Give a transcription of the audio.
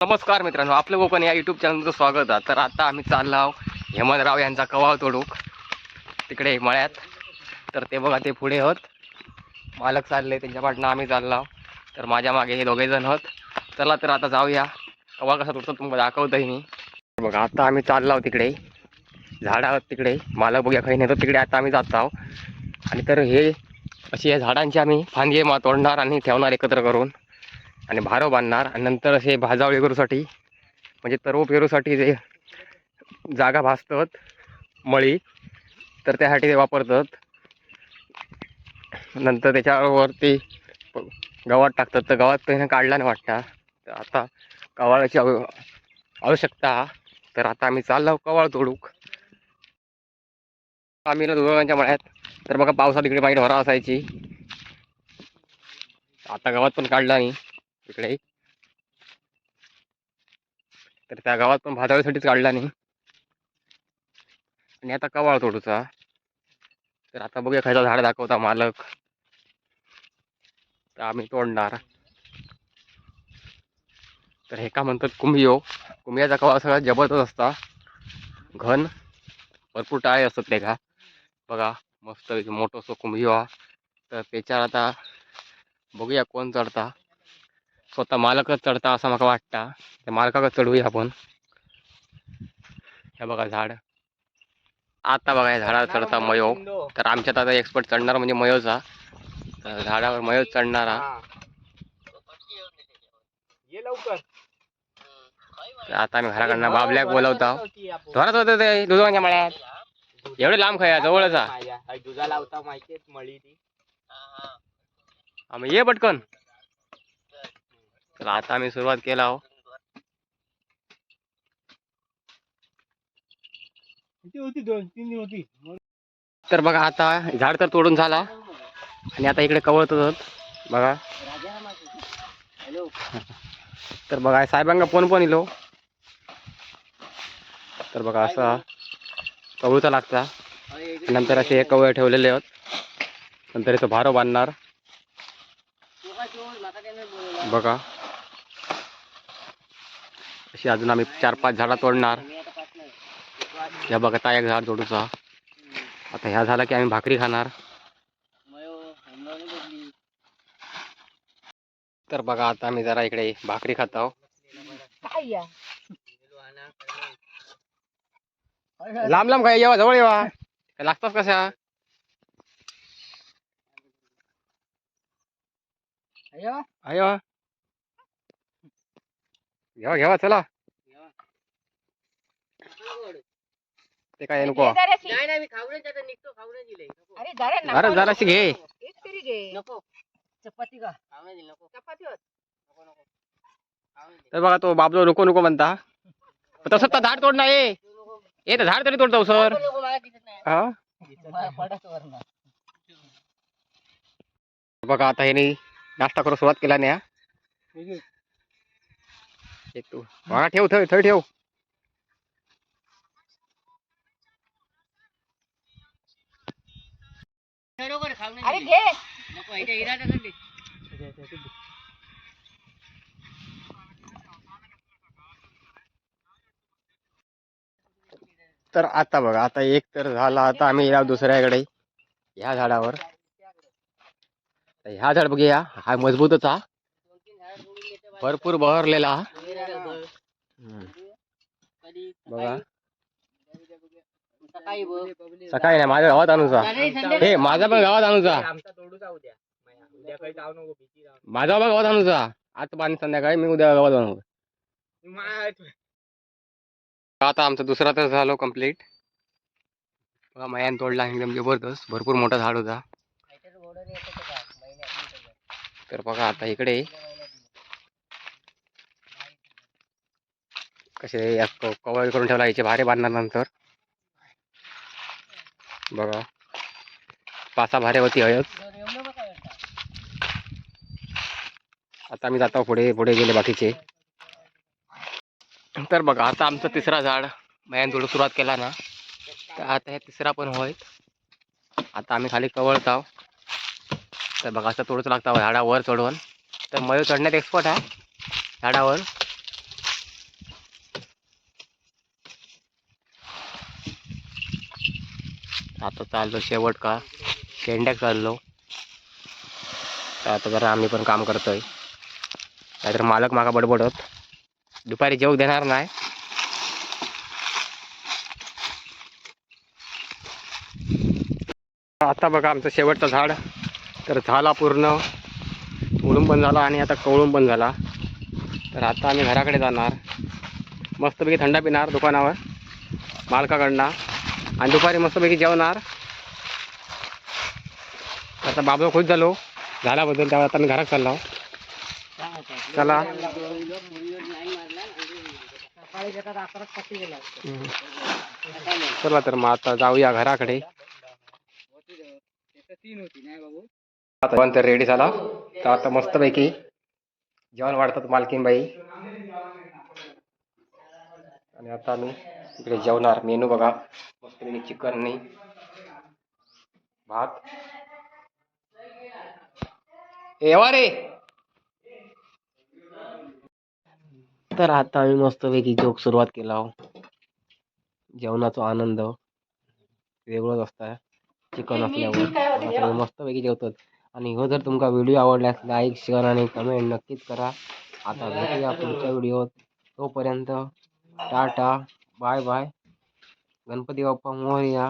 नमस्कार मित्रांनो आपलं कोकण या युट्यूब चॅनलचं स्वागत आहे. तर आता आम्ही चाललो आहो हेमंतराव यांचा कवाळ तोडूक तिकडे मळ्यात. तर ते बघा ते पुढे होत. मालक चालले त्यांच्या पाठनं आम्ही चाललो आहो तर माझ्या मागे हे दोघेजण होत. चला तर आता जाऊया. कवा कसा तोडतो तुम्हाला दाखवतोय मी. बघा आता आम्ही चाललो आहोत तिकडे. झाडं आहोत तिकडे. मालक बघ्या खाई नेतो तिकडे आता आम्ही जात आहोत. आणि तर हे अशी या झाडांची आम्ही फांदी मा तोडणार आणि ठेवणार एकत्र करून. आणि भारव बांधणार. आणि नंतर असे भाजावळी करूसाठी म्हणजे तरव पेरूसाठी जे जागा भासतात मळी तर त्यासाठी ते वापरतात. नंतर त्याच्यावरती गवत टाकतात. तर गवत त्याने काढला नाही वाटतं तर आता कवाळाची आव आवश्यकता. तर आता आम्ही चाललो कवाळ तोडूक. आम्ही दोघांच्या मळ्यात. तर बघा पावसात इकडे माहीत भरा असायची. आता गवत पण काढला नाही इकडे. तर त्या गावात पण भाजावळीसाठीच काढला नाही. आणि आता कवाळ तोडूचा. तर आता बघूया खायचा झाड दाखवता मालक. तर आम्ही तोडणार. तर हे का म्हणतात कुंभियो? कुंभियाचा कवाळ सगळ्यात जबरदस्त असता. घन भरपूर टाळे असतात ते का. बघा मस्त मोठं असं कुंभियो. हा तर त्याच्यावर आता बघूया कोण चढता. स्वतः मालकच चढता असं मला वाटतं. त्या मालकाकच चढवूया आपण. हे बघा झाड. आता बघा या झाडावर चढता मयो. तर आमच्यात आता एक्सपर्ट चढणार म्हणजे मयोचा. तर झाडावर मयोच चढणारा. आता आम्ही घराकडनं बाबल्याक बोलवता. धरत होते ते दुधाच्या मळ्यात. एवढे लांब खाया जवळच. आम्ही ये पटकन. तर आता आम्ही सुरुवात केला आहो. होती दोन तीन होती. तर बघा आता झाड तर तोडून झाला. आणि आता इकडे कवळत बघा. हॅलो तर बघा साहेबांना फोन पण इलो तर बघा असा कवळूचा लागता. नंतर असे कवळ ठेवलेले आहेत. नंतर इथं भारो बांधणार. बघा. अशी अजून आम्ही चार पाच झाडा तोडणार. या बघा ता एक झाड तोडूचा. आता ह्या झाला की आम्ही भाकरी खाणार. तर बघा आता आम्ही जरा इकडे भाकरी खात आहो लांब लांब काय येवा जवळ येवा. काय लागतात कशा? अयो घेवा घेवा चला ते काय नको नाही नाही मी निघतो दिले अरे जरा जरा नको जराशी घे एक तरी घे नको चपाती का. दिली नको चपाती होत. नको नको खाऊन दिली तर बघा तो बाबलो नको नको म्हणता. तसं तर झाड तोडणार ये ए तर झाड तरी तोडतो सर. नको मला दिसत नाही. हा? पडत वरनं. बघा आता ह्याने नाश्ता करू सुरुवात केला नाही हा. एक तू बघा ठेव ठेव थंय ठेव खाऊन अरे. घे नको. तर आता बघा आता एक तर झाला आता आम्ही या दुसऱ्याकडे ह्या झाडावर ह्या झाड बघूया हा मजबूतच हा. भरपूर बहरलेला हा इरादा बघ. हम्म. कधी बघा. सकाळी. बघ. सकाळी नाही माझ्या गावात आणूचा संध्याकाळी. हे माझा पण गावात आणूचा आमचा तोडू जाऊ द्या. उद्या काही जाऊ नको भीती जाऊ माझा बा गावात आणूचा आज पाणी संध्याकाळी मी उद्या गावात आणू आता आमचा दुसरा तर झालो कंप्लीट बघा मयान तोडला एकदम जबरदस्त. भरपूर मोठा झाड होता. तर बघा आता इकडे. कसे या कवर करून ठेवला याचे भारे बांधणार नंतर बघा. पासा भारे होती हळद. आता आम्ही जातो पुढे पुढे गेले बाकीचे. तर बघा आता आमचं तिसरा झाड मयान थोडं सुरुवात केला ना. तर आता हे तिसरा पण होय. आता आम्ही खाली कवळत आहो तर बघा असं थोडंच लागतं झाडावर चढवून तर मयूर चढण्यात एक्सपर्ट आहे झाडावर. आता चाललो शेवट का? शेंड्या चाललो. तर आता जरा आम्ही पण काम करतोय. नाहीतर मालक मागा बडबडत दुपारी जेवू देणार नाही. आता बघा आमचं शेवटचं झाड. तर झाला पूर्ण. उळून पण झाला आणि आता कवळून पण झाला. तर आता आम्ही घराकडे जाणार. मस्तपैकी थंडा पिणार दुकानावर. मालकाकडनं. आणि दुपारी मस्तपैकी जेवणार. आता बाबा खुश झालो. झाल्याबद्दल त्यावर आता मी घरात चाललो. चला. चला तर मग आता जाऊया घराकडे. आता पण तर रेडी झाला. तर आता मस्तपैकी जेवण वाढतात मालकीनबाई. आणि आता आम्ही इकडे जेवणार. मेनू बघा. मस्तपैकी चिकन नाही भात. येवा रे! तर आता आम्ही मस्तपैकी जोक सुरुवात केला हो. जेवणाचा आनंद हो. वेगळाच असता चिकन असल्यावर. मस्तपैकी जेवतात. आणि हो जर तुमका व्हिडिओ आवडल्यास लाईक शेअर आणि कमेंट नक्कीच करा. आता भेटूया पुढच्या व्हिडिओत. तोपर्यंत tata bye bye. Ganpati Bappa Morya